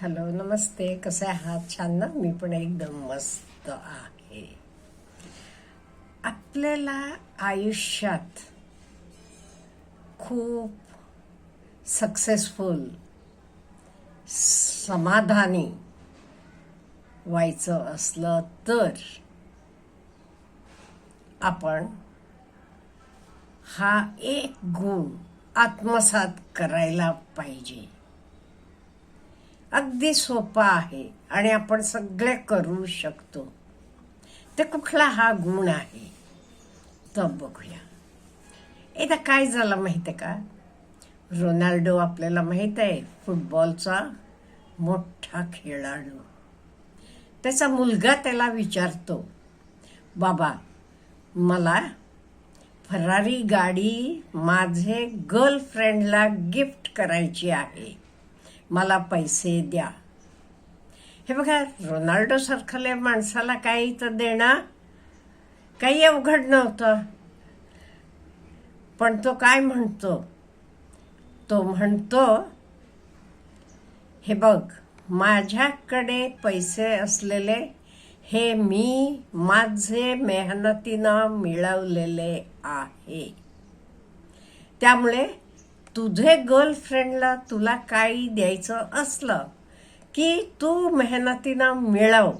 Hello नमस्ते. कसे आहात? छान ना? मी पण एकदम मस्त आहे. आपल्याला आयुष्यात खूप सक्सेसफुल समाधानी व्हायचं असलं तर आपण हा एक गुण आत्मसात करायला पाहिजे. अगदी सोपा आहे आणि आपण सगळे करू शकतो. ते कुठला हा गुण आहे? तर बघूया. एकदा काय झालं माहिती आहे का? रोनाल्डो आपल्याला माहीत आहे फुटबॉलचा मोठा खेळाडू. त्याचा मुलगा त्याला विचारतो बाबा मला फरारी गाडी माझे गर्लफ्रेंडला गिफ्ट करायची आहे. मला पैसे द्या. हे बघा रोनाल्डो सारखल्या माणसाला काही तर देणं काही अवघड नव्हतं. पण तो काय म्हणतो? तो म्हणतो हे बघ माझ्याकडे पैसे असलेले हे मी माझे मेहनतीनं मिळवलेले आहे. त्यामुळे तुझे गर्लफ्रेंडला तुला काही द्यायचं असलं की तू मेहनतीनं मिळव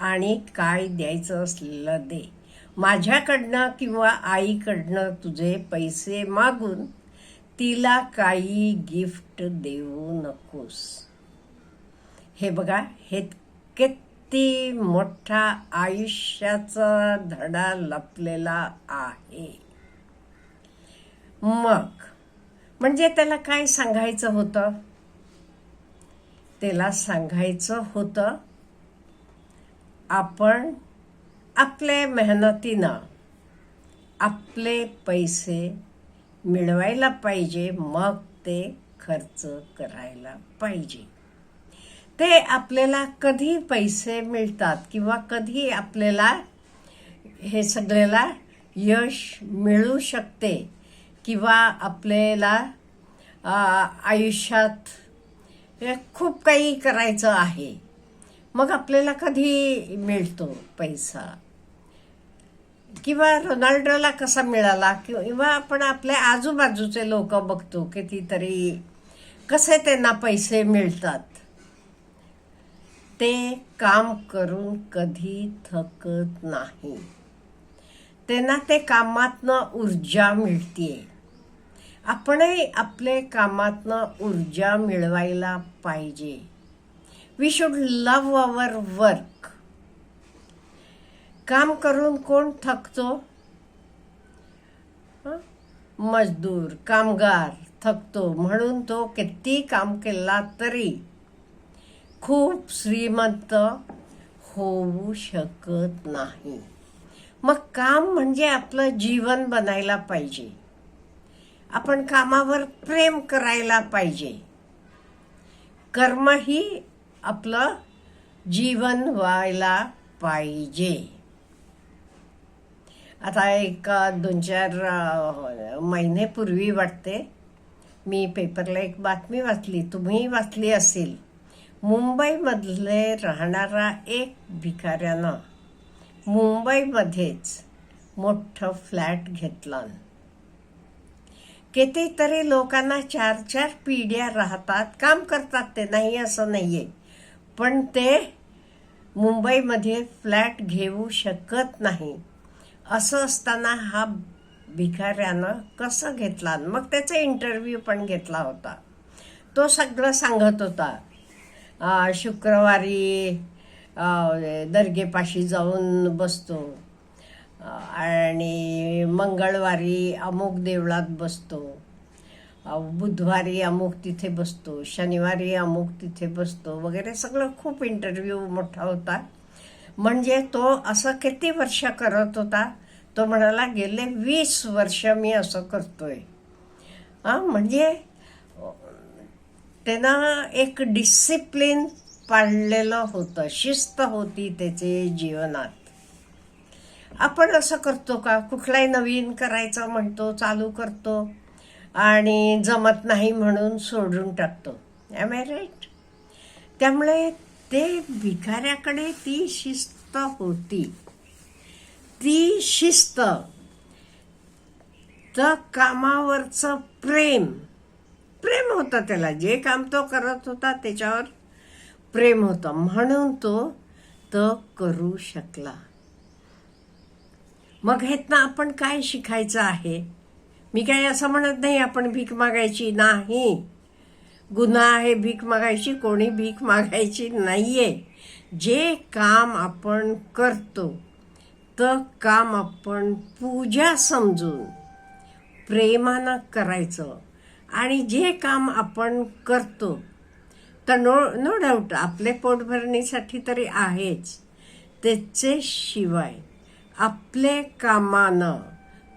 आणि काय द्यायचं असलेलं दे. माझ्याकडनं किंवा आईकडनं तुझे पैसे मागून तिला काही गिफ्ट देऊ नकोस. हे बघा हे किती मोठा आयुष्याचा धडा लपलेला आहे. मग म्हणजे त्याला काय सांगायचं होतं? त्याला सांगायचं होतं आपण आपल्या मेहनतीनं आपले पैसे मिळवायला पाहिजे मग ते खर्च करायला पाहिजे. ते आपल्याला कधी पैसे मिळतात किंवा कधी आपल्याला हे सगळ्याला यश मिळू शकते किंवा आपल्याला आयुष्यात म्हणजे खूप काही करायचं आहे. मग आपल्याला कधी मिळतो पैसा? किंवा रोनाल्डोला कसा मिळाला? किंवा आपण आपल्या आजूबाजूचे लोक बघतो कितीतरी कसे त्यांना पैसे मिळतात? ते काम करून कधी थकत नाही. त्यांना ते कामातनं ऊर्जा मिळतीये. आपणही आपले कामातनं ऊर्जा मिळवायला पाहिजे. We should love our work काम करून कोण थकतो? मजदूर कामगार थकतो म्हणून तो किती काम केला तरी खूप श्रीमंत होऊ शकत नाही. मग काम म्हणजे आपलं जीवन बनायला पाहिजे. आपण कामावर प्रेम करायला पाहिजे. कर्म ही आपलं जीवन व्हायला पाहिजे. आता एक दोन चार महिनेपूर्वी वाटते मी पेपरला एक बातमी वाचली. तुम्ही वाचली असेल. मुंबईमधले राहणारा एक भिकाऱ्यानं मुंबईमध्येच मोठं फ्लॅट घेतला. कितीतरी लोकांना चार चार पिढ्या राहतात काम करतात ते नाही असं नाही आहे पण ते मुंबईमध्ये फ्लॅट घेऊ शकत नाही. असं असताना हा भिकाऱ्यानं कसं घेतला? मग त्याचा इंटरव्ह्यू पण घेतला होता. तो सगळं सांगत होता. शुक्रवारी दर्गेपाशी जाऊन बसतो. आणि मंगळवारी अमुक देवळात बसतो. बुधवारी अमुक तिथे बसतो. शनिवारी अमुक तिथे बसतो. वगैरे सगळं खूप इंटरव्ह्यू मोठा होता. म्हणजे तो असं किती वर्ष करत होता? तो म्हणाला गेले वीस वर्ष मी असं करतोय. हां म्हणजे त्यांना एक डिसिप्लिन पाळलेलं होतं. शिस्त होती त्याचे जीवनात. आपण असं करतो का? कुठलाही नवीन करायचं म्हणतो चालू करतो आणि जमत नाही म्हणून सोडून टाकतो. एम आय राईट त्यामुळे ते भिकाऱ्याकडे ती शिस्त होती. ती शिस्त तर कामावरचं प्रेम प्रेम होतं त्याला. जे काम तो करत होता त्याच्यावर प्रेम होतं. म्हणून तो तो करू शकला. मग ह्यातनं आपण काय शिकायचं आहे? मी काही असं म्हणत नाही आपण भीक मागायची नाही. गुन्हा आहे भीक मागायची कोणी भीक मागायची नाही आहे जे काम आपण करतो तर काम आपण पूजा समजून प्रेमानं करायचं. आणि जे काम आपण करतो तर नो नो डाऊट आपले पोटभरणीसाठी तरी आहेच. त्याचे शिवाय आपले कामानं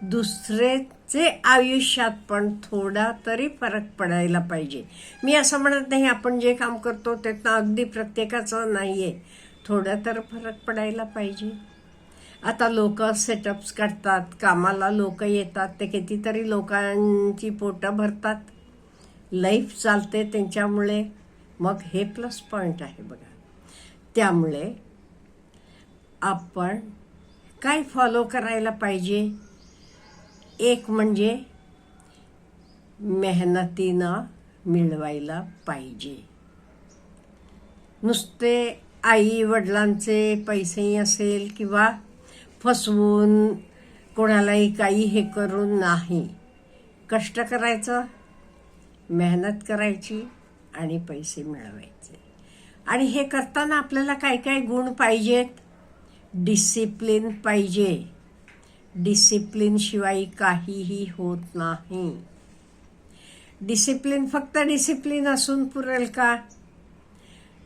दुसरेचे आयुष्यात पण थोडा तरी फरक पडायला पाहिजे. मी असं म्हणत नाही आपण जे काम करतो त्यातनं अगदी प्रत्येकाचं नाही आहे थोडा तर फरक पडायला पाहिजे. आता लोक सेटअप्स काढतात कामाला लोक येतात ते कितीतरी लोकांची पोटं भरतात. लाईफ चालते त्यांच्यामुळे. मग हे प्लस पॉईंट आहे बघा. त्यामुळे आपण काय फॉलो करायला पाहिजे? एक म्हणजे मेहनतीनं मिळवायला पाहिजे. नुसते आई वडिलांचे पैसेही असेल किंवा फसवून कोणालाही काही हे करून नाही. कष्ट करायचं मेहनत करायची आणि पैसे मिळवायचे. आणि हे करताना आपल्याला काय काय गुण पाहिजेत? डिसिप्लिन पाहिजे. डिसिप्लिनशिवाय काहीही होत नाही. डिसिप्लिन फक्त डिसिप्लिन असून पुरेल का?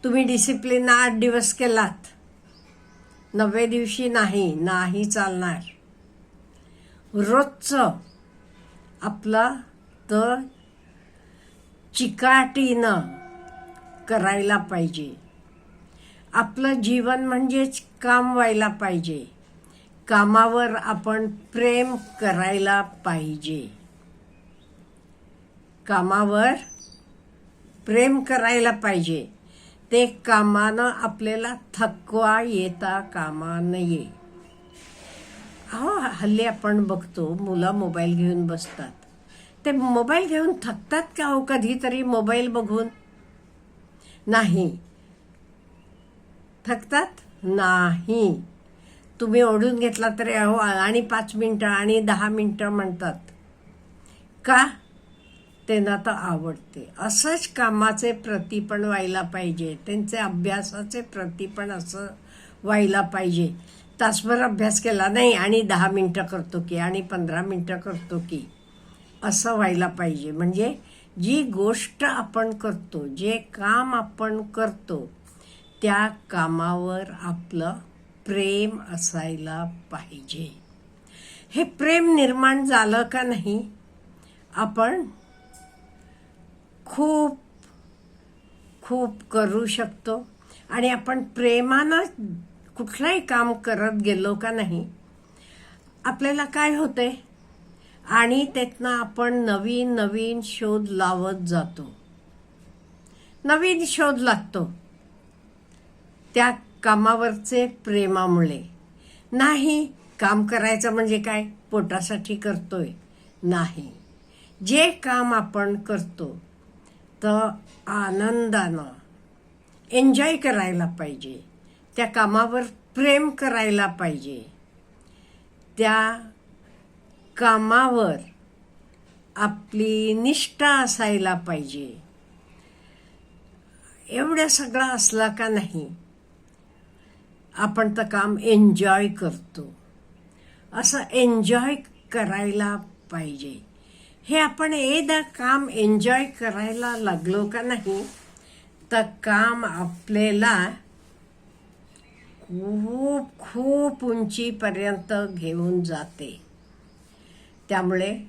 तुम्ही डिसिप्लिन आठ दिवस केलात. नववे दिवशी नाही नाही चालणार. रोजचं आपलं तर चिकाटीनं करायला पाहिजे. आपलं जीवन म्हणजेच काम व्हायला पाहिजे. कामावर आपण प्रेम करायला पाहिजे. कामावर प्रेम करायला पाहिजे. ते कामानं आपल्याला थकवा येता कामा नये. अहो हल्ली आपण बघतो मुलं मोबाईल घेऊन बसतात. ते मोबाईल घेऊन थकतात का हो कधीतरी मोबाईल बघून? नाही. थकतात? नाही. तुम्ही ओढून घेतला तरी अहो आणि पाच मिनटं आणि दहा मिनटं म्हणतात. का? त्यांना तर आवडते. असंच कामाचे प्रती पण व्हायला पाहिजे. त्यांचे अभ्यासाचे प्रती पण असं व्हायला पाहिजे. तासभर अभ्यास केला नाही आणि दहा मिनटं करतो की आणि पंधरा मिनटं करतो की असं व्हायला पाहिजे. म्हणजे जी गोष्ट आपण करतो जे काम आपण करतो त्या कामावर आपलं प्रेम असायला पाहिजे. हे प्रेम निर्माण झालं का नाही आपण खूप खूप करू शकतो. आणि आपण प्रेमानं कुठलंही काम करत गेलो का नाही आपल्याला काय होते आणि त्यातनं आपण नवीन नवीन शोध लावत जातो. नवीन शोध लागतो. त्या कामावरचे प्रेमामुळे. नाही काम करायचं म्हणजे काय? पोटासाठी करतोय. नाही. जे काम आपण करतो तर आनंदानं एन्जॉय करायला पाहिजे. त्या कामावर प्रेम करायला पाहिजे. त्या कामावर आपली निष्ठा असायला पाहिजे. एवढं सगळं असला का नाही? आपण तर काम एन्जॉय करतो. असं एन्जॉय करायला पाहिजे. हे आपण एकदा काम एन्जॉय करायला लागलो का नाही तर काम आपल्याला खूप खूप उंचीपर्यंत घेऊन जाते. त्यामुळे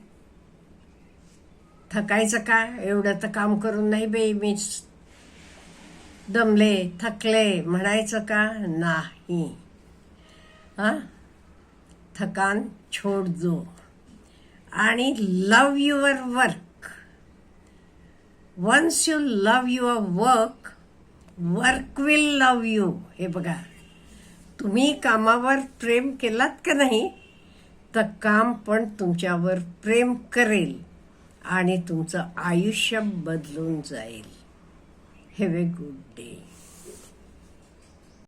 थकायचं का? एवढं तर काम करून नाही बाई मी दमले थकले म्हणायचं का? नाही. हा? थकान छोड दो आणि love your work once you love your work work will love you हे बघा. तुम्ही कामावर प्रेम केलात का नाही? तर काम पण तुमच्यावर प्रेम करेल आणि तुमचं आयुष्य बदलून जाईल. Have a good day.